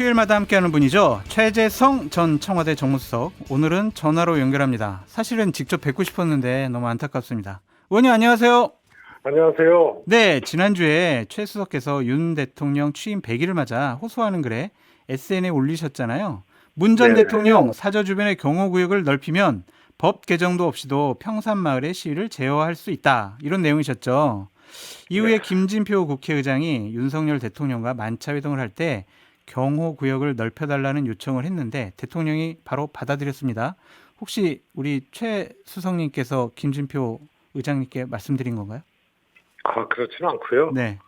수요일마다 함께하는 분이죠. 최재성 전 청와대 정무수석. 오늘은 전화로 연결합니다. 사실은 직접 뵙고 싶었는데 너무 안타깝습니다. 의원님 안녕하세요. 안녕하세요. 네, 지난주에 최 수석께서 윤 대통령 취임 100일을 맞아 호소하는 글에 SNS에 올리셨잖아요. 문전 네. 대통령 사저 주변의 경호 구역을 넓히면 법 개정도 없이도 평산마을의 시위를 제어할 수 있다. 이런 내용이셨죠. 이후에 네. 김진표 국회의장이 윤석열 대통령과 만차 회동을 할 때 경호 구역을 넓혀달라는 요청을 했는데 대통령이 바로 받아들였습니다. 혹시 우리 최 수석님께서 김진표 의장님께 말씀드린 건가요? 아, 그렇지는 않고요. 네.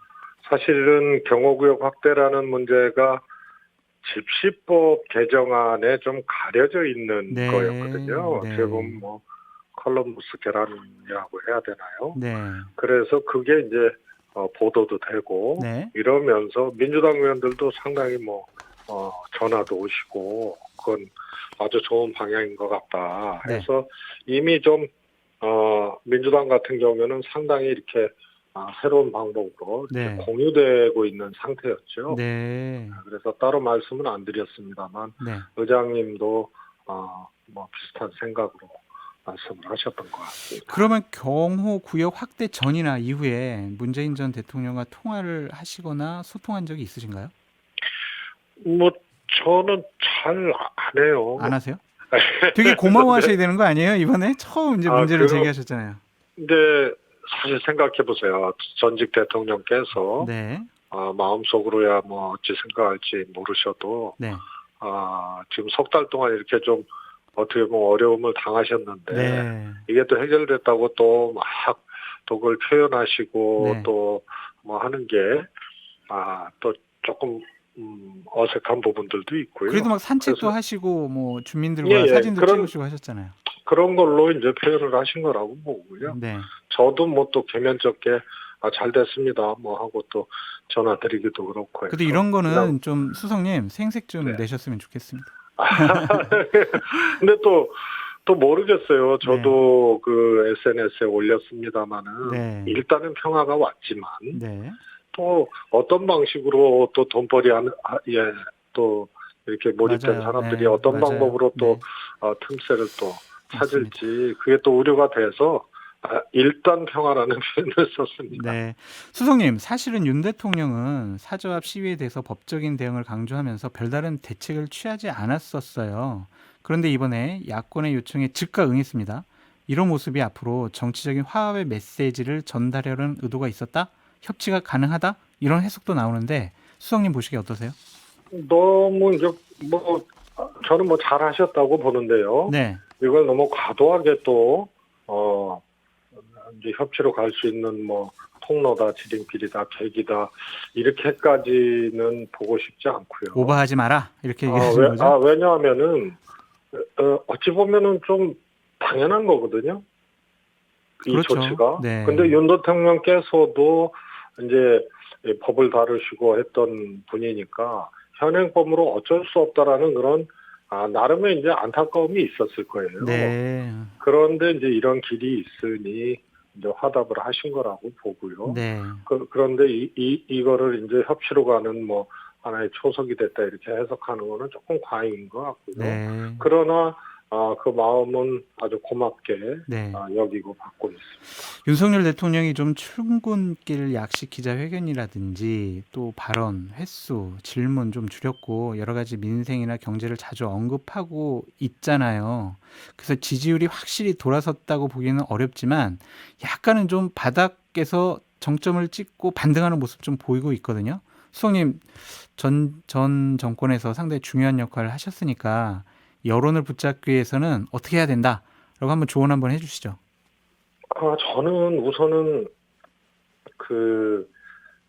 사실은 경호구역 확대라는 문제가 집시법 개정안에 좀 가려져 있는 네. 거였거든요. 네. 어떻게 보면 뭐 컬럼부스 계란이라고 해야 되나요? 네. 그래서 그게 이제 어, 보도도 되고 네. 이러면서 민주당 의원들도 상당히 뭐 어, 전화도 오시고 그건 아주 좋은 방향인 것 같다. 네. 해서 이미 좀 어, 민주당 같은 경우에는 상당히 이렇게 아, 새로운 방법으로 네. 공유되고 있는 상태였죠. 네. 그래서 따로 말씀은 안 드렸습니다만 네. 의장님도 어, 뭐 비슷한 생각으로 말씀을 하셨던 것 같습니다. 그러면 경호 구역 확대 전이나 이후에 문재인 전 대통령과 통화를 하시거나 소통한 적이 있으신가요? 뭐 저는 잘 안 해요. 안 하세요? 되게 고마워하셔야 되는 거 아니에요? 이번에 처음 이제 아, 문제를 그럼- 제기하셨잖아요. 근데 사실 생각해 보세요. 전직 대통령께서 네. 아, 마음속으로야 뭐 어찌 생각할지 모르셔도 네. 아, 지금 석 달 동안 이렇게 좀 어떻게 보면 어려움을 당하셨는데 네. 이게 또 해결됐다고 또 막 또 그걸 표현하시고 네. 또뭐 하는 게 아, 또 조금 음, 어색한 부분들도 있고요. 그래도 막 산책도 그래서- 하시고 뭐 주민들과 예, 예. 사진도 그런- 찍으시고 하셨잖아요. 그런 걸로 이제 표현을 하신 거라고 보고요. 네. 저도 뭐 또 개면적게 아, 잘 됐습니다. 뭐 하고 또 전화 드리기도 그렇고. 근데. 이런 거는 그냥- 좀 수석님 생색 좀 네. 내셨으면 좋겠습니다. 근데 또, 또 모르겠어요. 저도 그 SNS에 올렸습니다마는 네. 일단은 평화가 왔지만 네. 또 어떤 방식으로 또 돈벌이 하는, 아, 예, 또 이렇게 몰입된 맞아요. 사람들이 네, 어떤 맞아요. 방법으로 또 네. 어, 틈새를 또 찾을지 그게 또 우려가 돼서 아, 일단 평화라는 표현을 썼습니다. 네. 수석님, 사실은 윤 대통령은 사저합 시위에 대해서 법적인 대응을 강조하면서 별다른 대책을 취하지 않았었어요. 그런데 이번에 야권의 요청에 즉각 응했습니다. 이런 모습이 앞으로 정치적인 화합의 메시지를 전달하려는 의도가 있었다? 협치가 가능하다? 이런 해석도 나오는데 수석님 보시기에 어떠세요? 너무 이제 뭐 저는 뭐 잘하셨다고 보는데요. 네. 이걸 너무 과도하게 또, 어, 이제 협치로 갈 수 있는 뭐, 통로다, 지름길이다, 계기다, 이렇게까지는 보고 싶지 않고요. 오버하지 마라. 이렇게 아, 얘기하시는 왜, 거죠? 아, 왜냐하면은, 어, 어찌 보면은 좀 당연한 거거든요. 이 그렇죠. 조치가. 네. 근데 윤 대통령께서도 이제 이 법을 다루시고 했던 분이니까 현행법으로 어쩔 수 없다라는 그런 아, 나름의 이제 안타까움이 있었을 거예요. 네. 그런데 이제 이런 길이 있으니 이제 화답을 하신 거라고 보고요. 네. 그, 그런데 이, 이, 이거를 이제 협치로 가는 뭐 하나의 초석이 됐다 이렇게 해석하는 거는 조금 과잉인 것 같고요. 네. 그러나 아, 그 마음은 아주 고맙게 네. 아, 여기고 받고 있습니다. 윤석열 대통령이 좀 출근길 약식 기자회견이라든지 또 발언 횟수 질문 좀 줄였고 여러 가지 민생이나 경제를 자주 언급하고 있잖아요. 그래서 지지율이 확실히 돌아섰다고 보기는 어렵지만 약간은 좀 바닥에서 정점을 찍고 반등하는 모습 좀 보이고 있거든요. 수석님 전, 전 정권에서 상당히 중요한 역할을 하셨으니까 여론을 붙잡기 위해서는 어떻게 해야 된다? 라고 한번 조언 한번 해주시죠. 아, 저는 우선은 그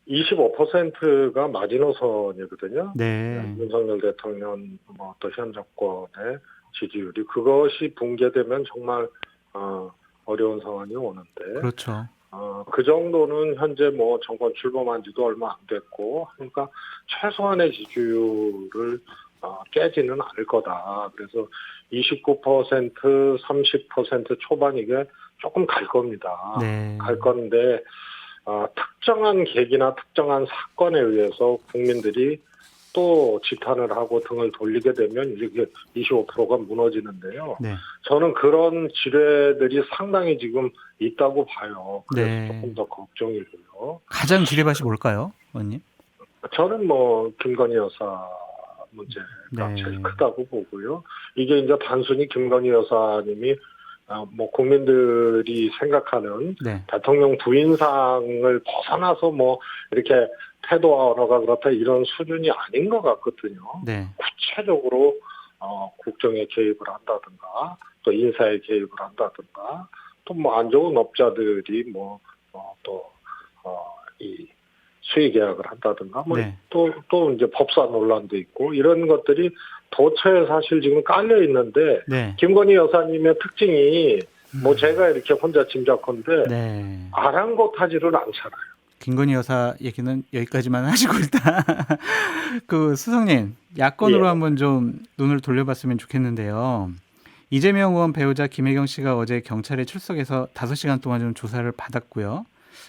25%가 마지노선이거든요. 네. 윤석열 대통령 뭐또 현 정권의 지지율이 그것이 붕괴되면 정말 어, 어려운 상황이 오는데 그렇죠. 어, 그 정도는 현재 뭐 정권 출범한 지도 얼마 안 됐고 그러니까 최소한의 지지율을 어, 깨지는 않을 거다. 그래서 29% 30% 초반 이게 조금 갈 겁니다. 네. 갈 건데 어, 특정한 계기나 특정한 사건에 의해서 국민들이 또 지탄을 하고 등을 돌리게 되면 이게 25%가 무너지는데요. 네. 저는 그런 지뢰들이 상당히 지금 있다고 봐요. 그래서 네. 조금 더 걱정이고요. 가장 지뢰밭이 뭘까요, 의원님? 저는 뭐 김건희 여사 문제가 네. 제일 크다고 보고요. 이게 이제 단순히 김건희 여사님이 아, 뭐 국민들이 생각하는 네. 대통령 부인상을 벗어나서 뭐 이렇게 태도와 언어가 그렇다 이런 수준이 아닌 것 같거든요. 네. 구체적으로 어, 국정에 개입을 한다든가 또 인사에 개입을 한다든가 또 뭐 안 좋은 업자들이 뭐, 뭐또이 수의 계약을 한다든가 네. 뭐또또 이제 법사 논란도 있고 이런 것들이 도처에 사실 지금 깔려 있는데 네. 김건희 여사님의 특징이 뭐 제가 이렇게 혼자 짐작컨대 네. 아랑곳하지를 않잖아요. 김건희 여사 얘기는 여기까지만 하시고 일단 그 수석님 야권으로 예. 한번 좀 눈을 돌려봤으면 좋겠는데요. 이재명 의원 배우자 김혜경 씨가 어제 경찰에 출석해서 5시간 동안 좀 조사를 받았고요.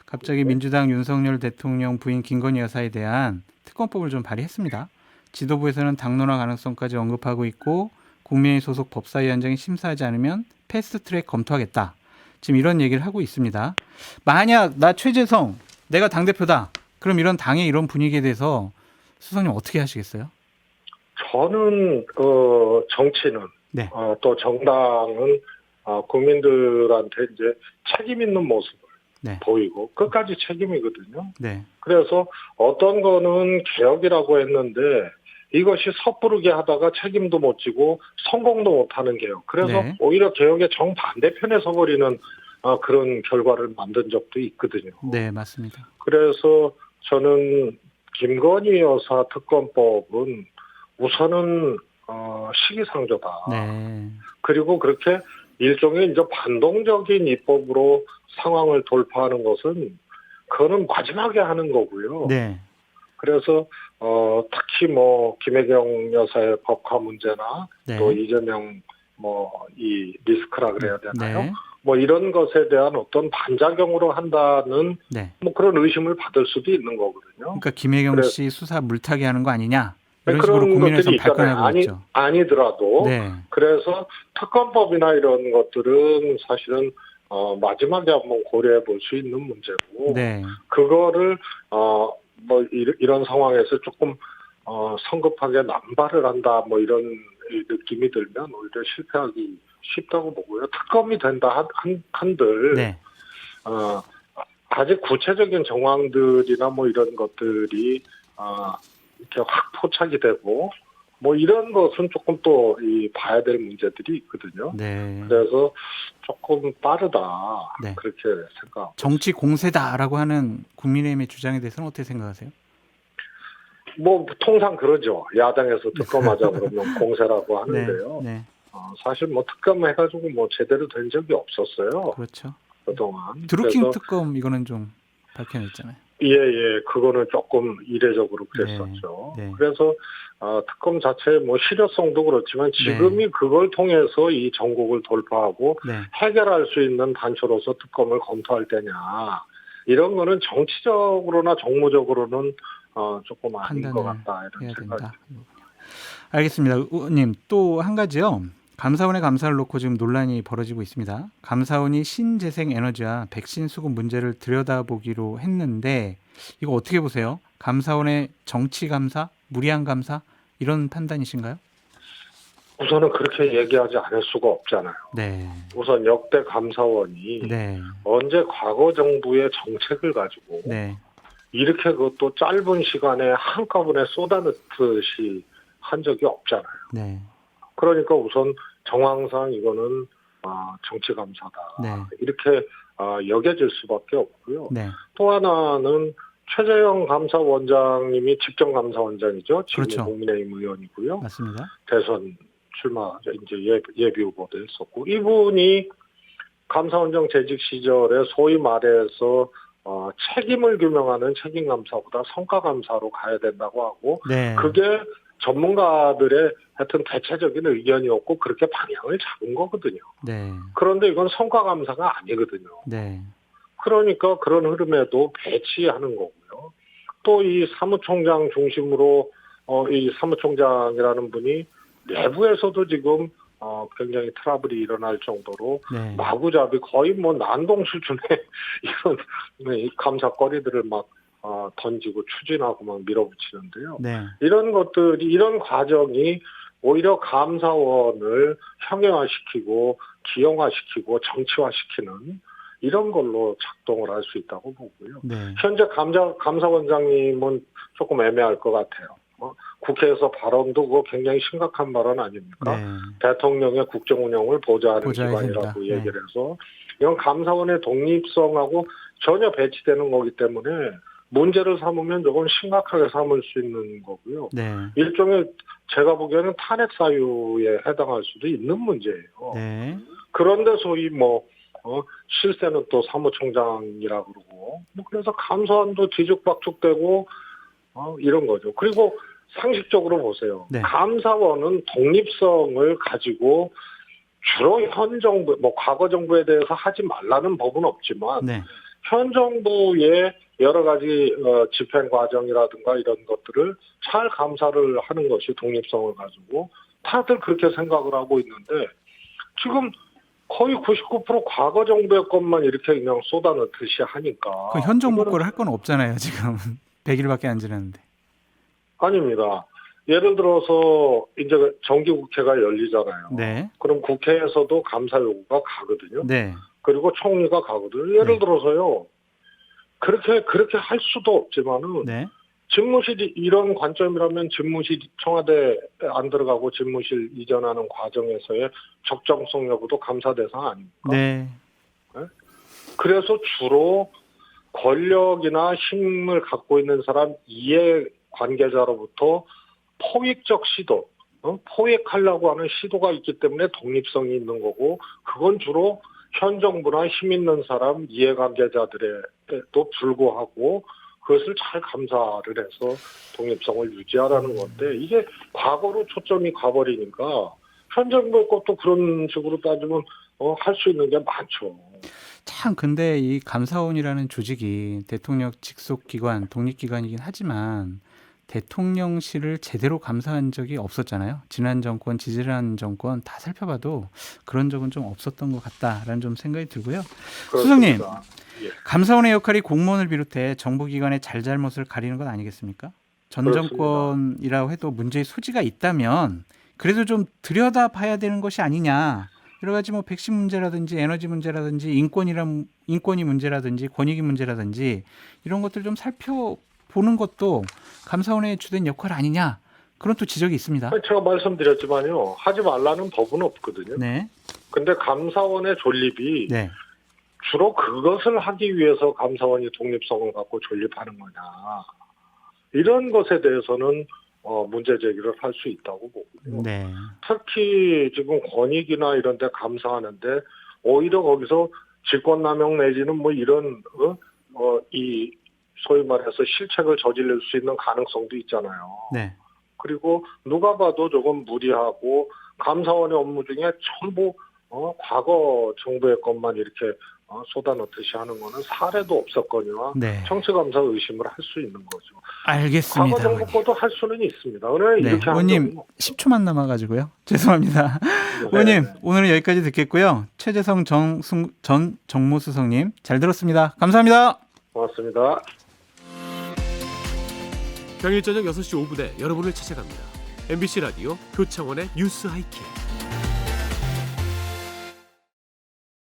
갑자기 네. 민주당 윤석열 대통령 부인 김건희 여사에 대한 특검법을 좀 발의했습니다. 지도부에서는 당론화 가능성까지 언급하고 있고 국민의 소속 법사위원장이 심사하지 않으면 패스트트랙 검토하겠다. 지금 이런 얘기를 하고 있습니다. 만약 나 최재성 내가 당 대표다. 그럼 이런 당의 이런 분위기에 대해서 수석님 어떻게 하시겠어요? 저는 어 정치는 네. 어, 또 정당은 어, 국민들한테 이제 책임 있는 모습을 네. 보이고 끝까지 책임이거든요. 네. 그래서 어떤 거는 개혁이라고 했는데 이것이 섣부르게 하다가 책임도 못 지고 성공도 못하는 개혁. 그래서 네. 오히려 개혁의 정반대편에 서버리는 어, 그런 결과를 만든 적도 있거든요. 네, 맞습니다. 그래서 저는 김건희 여사 특검법은 우선은 어, 시기상조다. 네. 그리고 그렇게 일종의 이제 반동적인 입법으로 상황을 돌파하는 것은 그거는 마지막에 하는 거고요. 네. 그래서 어 특히 뭐 김혜경 여사의 법화 문제나 네. 또 이재명 뭐 이 리스크라 그래야 되나요? 네. 뭐 이런 것에 대한 어떤 반작용으로 한다는 네. 뭐 그런 의심을 받을 수도 있는 거거든요. 그러니까 김혜경 그래- 씨 수사 물타기 하는 거 아니냐? 네, 이런 식으로 그런 것들이 있잖아요. 발끈하고 아니 있죠. 아니더라도 네. 그래서 특검법이나 이런 것들은 사실은 어, 마지막에 한번 고려해 볼 수 있는 문제고 네. 그거를 어, 뭐 이런, 이런 상황에서 조금 어, 성급하게 남발을 한다 뭐 이런 느낌이 들면 오히려 실패하기 쉽다고 보고요. 특검이 된다 한, 한, 한들 네. 어, 아직 구체적인 정황들이나 뭐 이런 것들이 어, 이렇게 확 포착이 되고 뭐 이런 것은 조금 또 이 봐야 될 문제들이 있거든요. 네. 그래서 조금 빠르다 네. 그렇게 생각. 정치 공세다라고 하는 국민의힘의 주장에 대해서는 어떻게 생각하세요? 뭐 통상 그러죠. 야당에서 특검하자 그러면 공세라고 하는데요. 네. 네. 어, 사실 뭐 특검 해가지고 뭐 제대로 된 적이 없었어요 그렇죠. 그동안. 드루킹 특검 이거는 좀 밝혀냈잖아요. 예 예 그거는 조금 이례적으로 그랬었죠. 네, 네. 그래서 어, 특검 자체의 뭐 실효성도 그렇지만 지금이 그걸 통해서 이 전국을 돌파하고 네. 해결할 수 있는 단초로서 특검을 검토할 때냐 이런 거는 정치적으로나 정무적으로는 어, 조금 아닌 것 같다 이런 생각이 된다. 알겠습니다. 의원님 또 한 가지요. 감사원의 감사를 놓고 지금 논란이 벌어지고 있습니다. 감사원이 신재생 에너지와 백신 수급 문제를 들여다보기로 했는데 이거 어떻게 보세요? 감사원의 정치 감사, 무리한 감사 이런 판단이신가요? 우선은 그렇게 얘기하지 않을 수가 없잖아요. 네, 우선 역대 감사원이 네, 언제 과거 정부의 정책을 가지고 네, 이렇게 그것도 짧은 시간에 한꺼번에 쏟아넣듯이 한 적이 없잖아요. 네, 그러니까 우선 정황상 이거는 아, 정치 감사다 네, 이렇게 아, 여겨질 수밖에 없고요. 네, 또 하나는 최재형 감사원장님이 직전 감사원장이죠. 지금 그렇죠. 국민의힘 의원이고요. 맞습니다. 대선 출마 이제 예, 예비 후보도 했었고 이분이 감사원장 재직 시절에 소위 말해서 어, 책임을 규명하는 책임 감사보다 성과 감사로 가야 된다고 하고 네, 그게 전문가들의 하여튼 대체적인 의견이었고 그렇게 방향을 잡은 거거든요. 네, 그런데 이건 성과 감사가 아니거든요. 네, 그러니까 그런 흐름에도 배치하는 거고요. 또 이 사무총장 중심으로 어, 이 사무총장이라는 분이 내부에서도 지금 어, 굉장히 트러블이 일어날 정도로 네. 마구잡이 거의 뭐 난동 수준의 이런 네, 감사거리들을 막 어, 던지고 추진하고 막 밀어붙이는데요. 네. 이런 것들이 이런 과정이 오히려 감사원을 형용화시키고 기형화시키고 정치화시키는 이런 걸로 작동을 할 수 있다고 보고요. 네. 현재 감사 감사원장님은 조금 애매할 것 같아요. 어? 국회에서 발언도 그거 굉장히 심각한 발언 아닙니까? 네. 대통령의 국정 운영을 보좌하는 기관이라고 된다. 얘기를 해서 이건 감사원의 독립성하고 전혀 배치되는 거기 때문에 문제를 삼으면 조금 심각하게 삼을 수 있는 거고요. 네. 일종의 제가 보기에는 탄핵 사유에 해당할 수도 있는 문제예요. 네. 그런데 소위 뭐 어, 실세는 또 사무총장이라 그러고 뭐 그래서 감사원도 뒤죽박죽되고 어, 이런 거죠. 그리고 상식적으로 보세요. 네. 감사원은 독립성을 가지고 주로 현 정부 뭐 과거 정부에 대해서 하지 말라는 법은 없지만 네. 현 정부의 여러 가지 어, 집행 과정이라든가 이런 것들을 잘 감사를 하는 것이 독립성을 가지고 다들 그렇게 생각을 하고 있는데 지금 거의 99% 과거 정부의 것만 이렇게 그냥 쏟아넣듯이 하니까 그 현 정부 거를 할 건 없잖아요, 지금. 100일밖에 안 지났는데. 아닙니다. 예를 들어서 이제 정기국회가 열리잖아요. 네. 그럼 국회에서도 감사 요구가 가거든요. 네. 그리고 총리가 가거든요. 예를 네. 들어서요. 그렇게 그렇게 할 수도 없지만은 네. 집무실이 이런 관점이라면 집무실 청와대 안 들어가고 집무실 이전하는 과정에서의 적정성 여부도 감사 대상 아닙니까? 네. 그래서 주로 권력이나 힘을 갖고 있는 사람 이해 관계자로부터 포획적 시도, 어? 포획하려고 하는 시도가 있기 때문에 독립성이 있는 거고, 그건 주로 현 정부나 힘 있는 사람 이해관계자들 에도 불구하고 그것을 잘 감사를 해서 독립성을 유지하라는 건데 이게 과거로 초점이 가버리니까 현 정부 것도 그런 식으로 따지면 어, 할 수 있는 게 많죠. 참 근데 이 감사원이라는 조직이 대통령 직속 기관, 독립 기관이긴 하지만 대통령실을 제대로 감사한 적이 없었잖아요. 지난 정권, 지지난 정권 다 살펴봐도 그런 적은 좀 없었던 것 같다라는 좀 생각이 들고요. 수석님. 그렇습니다. 예. 감사원의 역할이 공무원을 비롯해 정부기관의 잘잘못을 가리는 것 아니겠습니까? 전 그렇습니다. 정권이라고 해도 문제의 소지가 있다면 그래도 좀 들여다 봐야 되는 것이 아니냐. 여러 가지 뭐 백신 문제라든지 에너지 문제라든지 인권이란 인권이 문제라든지 권익이 문제라든지 이런 것들 좀 살펴 보는 것도 감사원의 주된 역할 아니냐. 그런 또 지적이 있습니다. 제가 말씀드렸지만요. 하지 말라는 법은 없거든요. 네. 근데 감사원의 존립이 네. 주로 그것을 하기 위해서 감사원이 독립성을 갖고 존립하는 거냐. 이런 것에 대해서는 어, 문제 제기를 할 수 있다고 보고요. 네. 특히 지금 권익이나 이런 데 감사하는데 오히려 거기서 직권남용 내지는 뭐 이런 어, 어, 이 소위 말해서 실책을 저지를 수 있는 가능성도 있잖아요. 네. 그리고 누가 봐도 조금 무리하고 감사원의 업무 중에 전부 어, 과거 정부의 것만 이렇게 어, 쏟아넣듯이 하는 거는 사례도 없었거니와 네. 청취감사 의심을 할 수 있는 거죠. 과거 알겠습니다. 정부 의원님. 것도 할 수는 있습니다. 그러나 네. 이렇게 경우는 10초만 남아가지고요. 죄송합니다. 네. 오늘은 여기까지 듣겠고요. 최재성 정승, 전 정무수석님 잘 들었습니다. 감사합니다. 고맙습니다. 평일 저녁 6시 5분에 여러분을 찾아갑니다. MBC 라디오 표창원의 뉴스 하이킥.